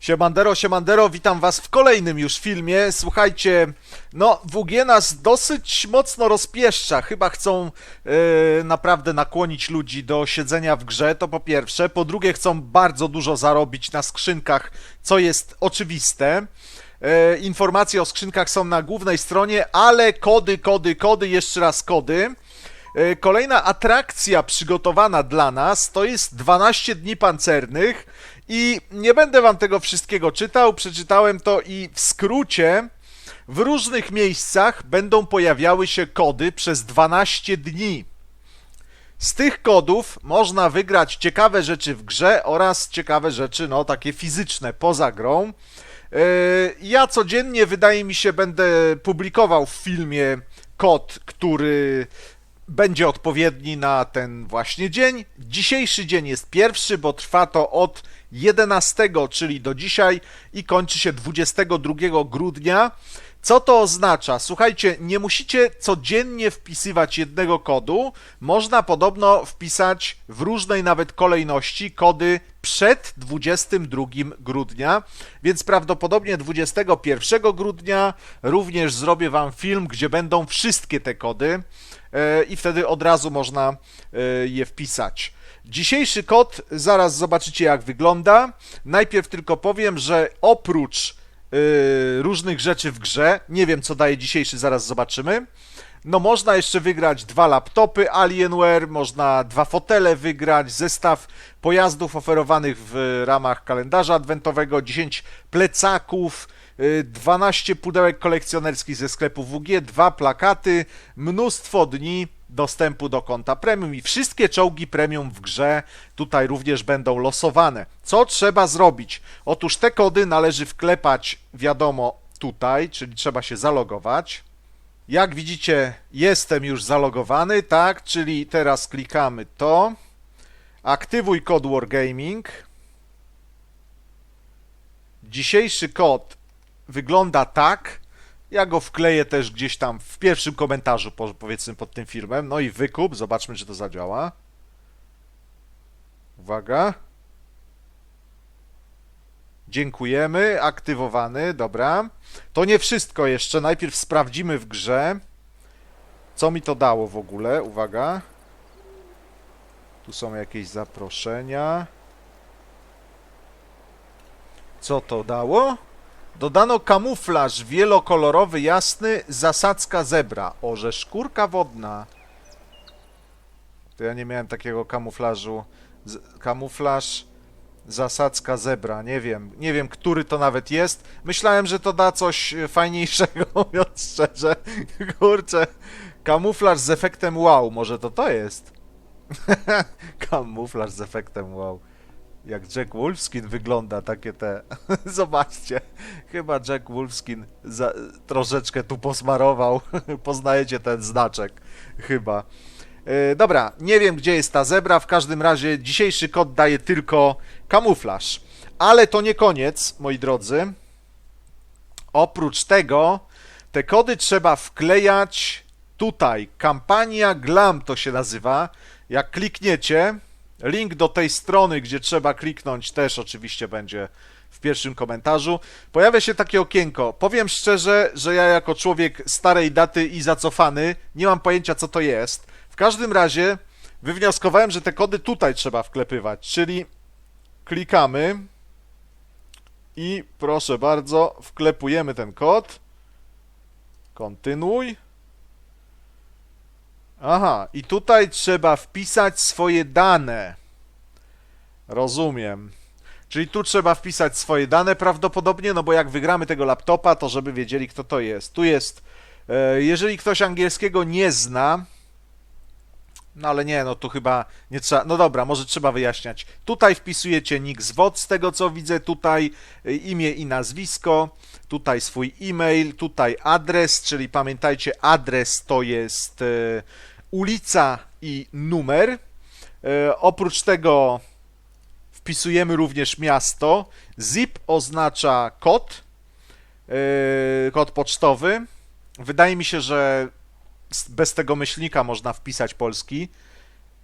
Siemandero, siemandero, witam was w kolejnym już filmie. Słuchajcie, no WG nas dosyć mocno rozpieszcza. Chyba chcą e, naprawdę nakłonić ludzi do siedzenia w grze, to po pierwsze. Po drugie chcą bardzo dużo zarobić na skrzynkach, co jest oczywiste. E, informacje o skrzynkach są na głównej stronie, ale kody, kody, kody, jeszcze raz kody. E, Kolejna atrakcja przygotowana dla nas to jest 12 dni pancernych i nie będę wam tego wszystkiego czytał, przeczytałem to i w skrócie w różnych miejscach będą pojawiały się kody przez 12 dni. Z tych kodów można wygrać ciekawe rzeczy w grze oraz ciekawe rzeczy, no takie fizyczne poza grą. Yy, Ja codziennie, wydaje mi się, będę publikował w filmie kod, który będzie odpowiedni na ten właśnie dzień. Dzisiejszy dzień jest pierwszy, bo trwa to od 11, czyli do dzisiaj i kończy się 22 grudnia. Co to oznacza? Słuchajcie, nie musicie codziennie wpisywać jednego kodu. Można podobno wpisać w różnej nawet kolejności kody przed 22 grudnia, więc prawdopodobnie 21 grudnia również zrobię Wam film, gdzie będą wszystkie te kody i wtedy od razu można e, je wpisać. Dzisiejszy kod zaraz zobaczycie jak wygląda. Najpierw tylko powiem, że oprócz y, różnych rzeczy w grze, nie wiem co daje dzisiejszy, zaraz zobaczymy. No można jeszcze wygrać dwa laptopy Alienware, można dwa fotele wygrać, zestaw pojazdów oferowanych w ramach kalendarza adwentowego, 10 plecaków, y, 12 pudełek kolekcjonerskich ze sklepu WG, dwa plakaty, mnóstwo dni dostępu do konta premium i wszystkie czołgi premium w grze tutaj również będą losowane. Co trzeba zrobić? Otóż te kody należy wklepać, wiadomo, tutaj, czyli trzeba się zalogować. Jak widzicie, jestem już zalogowany, tak, czyli teraz klikamy to. Aktywuj kod Wargaming. Dzisiejszy kod wygląda tak. Ja go wkleję też gdzieś tam w pierwszym komentarzu, po- powiedzmy pod tym filmem. No i wykup, zobaczmy, czy to zadziała. Uwaga. Dziękujemy, aktywowany, dobra. To nie wszystko jeszcze, najpierw sprawdzimy w grze, co mi to dało w ogóle, uwaga. Tu są jakieś zaproszenia. Co to dało? Dodano kamuflaż wielokolorowy, jasny, zasadzka zebra. Orze szkórka wodna. To ja nie miałem takiego kamuflażu. Z, kamuflaż, zasadzka zebra. Nie wiem, nie wiem, który to nawet jest. Myślałem, że to da coś e, fajniejszego, mówiąc szczerze. Kurczę, kamuflaż z efektem wow. Może to to jest? kamuflaż z efektem wow. Jak Jack Wolfskin wygląda, takie te. Zobaczcie, chyba Jack Wolfskin za, troszeczkę tu posmarował. Poznajecie ten znaczek, chyba. E, dobra, nie wiem gdzie jest ta zebra. W każdym razie dzisiejszy kod daje tylko kamuflaż. Ale to nie koniec, moi drodzy. Oprócz tego, te kody trzeba wklejać tutaj. Kampania Glam to się nazywa. Jak klikniecie, link do tej strony, gdzie trzeba kliknąć, też oczywiście będzie w pierwszym komentarzu. Pojawia się takie okienko. Powiem szczerze, że ja jako człowiek starej daty i zacofany nie mam pojęcia co to jest. Każdym razie wywnioskowałem, że te kody tutaj trzeba wklepywać, czyli klikamy i proszę bardzo, wklepujemy ten kod. Kontynuuj. Aha, i tutaj trzeba wpisać swoje dane. Rozumiem. Czyli tu trzeba wpisać swoje dane prawdopodobnie, no bo jak wygramy tego laptopa, to żeby wiedzieli kto to jest. Tu jest, e, jeżeli ktoś angielskiego nie zna, no ale nie, no tu chyba nie trzeba, no dobra, może trzeba wyjaśniać. Tutaj wpisujecie nick z WOD, z tego co widzę, tutaj e, imię i nazwisko, tutaj swój e-mail, tutaj adres, czyli pamiętajcie, adres to jest e, ulica i numer. E, oprócz tego wpisujemy również miasto. Zip oznacza kod, kod pocztowy. Wydaje mi się, że bez tego myślnika można wpisać polski.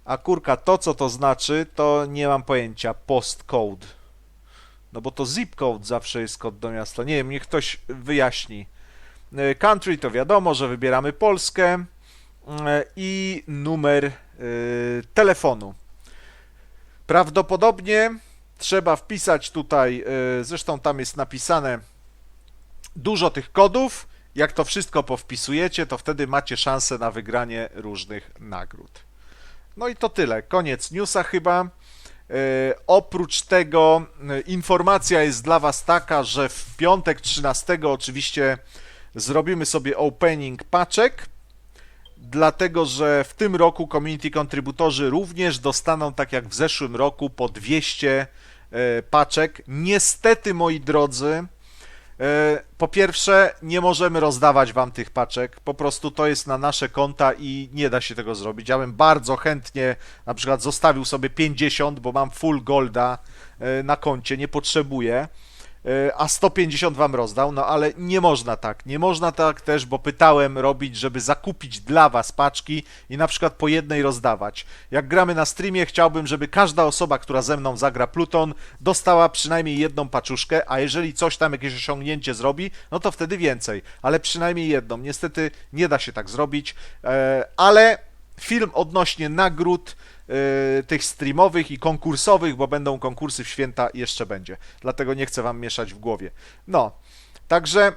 A kurka, to co to znaczy, to nie mam pojęcia. Postcode. No bo to zip code zawsze jest kod do miasta. Nie wiem, niech ktoś wyjaśni. E, Country to wiadomo, że wybieramy Polskę e, i numer e, telefonu. Prawdopodobnie trzeba wpisać tutaj, zresztą tam jest napisane dużo tych kodów. Jak to wszystko powpisujecie, to wtedy macie szansę na wygranie różnych nagród. No i to tyle. Koniec newsa chyba. E, oprócz tego e, informacja jest dla Was taka, że w piątek 13 oczywiście zrobimy sobie opening paczek, dlatego że w tym roku community contributorzy również dostaną, tak jak w zeszłym roku, po 200 e, paczek. Niestety, moi drodzy, Po pierwsze, nie możemy rozdawać wam tych paczek. Po prostu to jest na nasze konta i nie da się tego zrobić. Ja bym bardzo chętnie na przykład zostawił sobie 50, bo mam full golda e, na koncie, nie potrzebuję. E, A 150 wam rozdał, no ale nie można tak. Nie można tak też, bo pytałem robić, żeby zakupić dla was paczki i na przykład po jednej rozdawać. Jak gramy na streamie, chciałbym, żeby każda osoba, która ze mną zagra Pluton, dostała przynajmniej jedną paczuszkę, a jeżeli coś tam jakieś osiągnięcie zrobi, no to wtedy więcej, ale przynajmniej jedną. Niestety nie da się tak zrobić, e, ale film odnośnie nagród tych streamowych i konkursowych, bo będą konkursy w święta jeszcze będzie. Dlatego nie chcę wam mieszać w głowie. No, także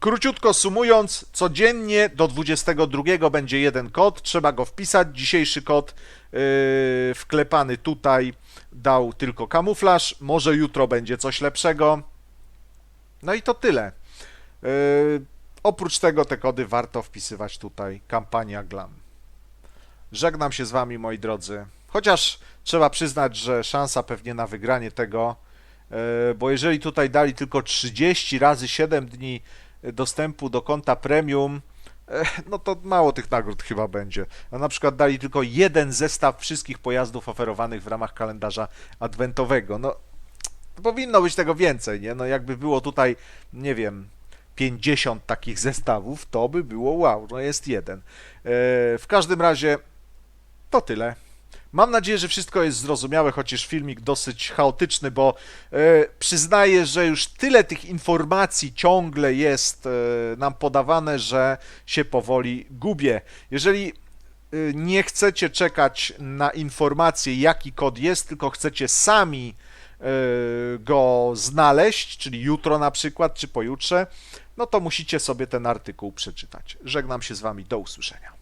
Króciutko sumując, codziennie do 22 będzie jeden kod, trzeba go wpisać. Dzisiejszy kod yy, wklepany tutaj dał tylko kamuflaż, może jutro będzie coś lepszego. No i to tyle. Yy, oprócz tego te kody warto wpisywać tutaj, kampania GLAM. Żegnam się z wami, moi drodzy. Chociaż trzeba przyznać, że szansa pewnie na wygranie tego, yy, bo jeżeli tutaj dali tylko 30 razy 7 dni dostępu do konta premium, e, no to mało tych nagród chyba będzie. A na przykład dali tylko jeden zestaw wszystkich pojazdów oferowanych w ramach kalendarza adwentowego. No, powinno być tego więcej, nie? No jakby było tutaj, nie wiem, 50 takich zestawów, to by było wow, no jest jeden. E, W każdym razie to tyle. Mam nadzieję, że wszystko jest zrozumiałe, chociaż filmik dosyć chaotyczny, bo e, przyznaję, że już tyle tych informacji ciągle jest e, nam podawane, że się powoli gubię. Jeżeli e, nie chcecie czekać na informację, jaki kod jest, tylko chcecie sami e, go znaleźć, czyli jutro na przykład, czy pojutrze, no to musicie sobie ten artykuł przeczytać. Żegnam się z Wami, do usłyszenia.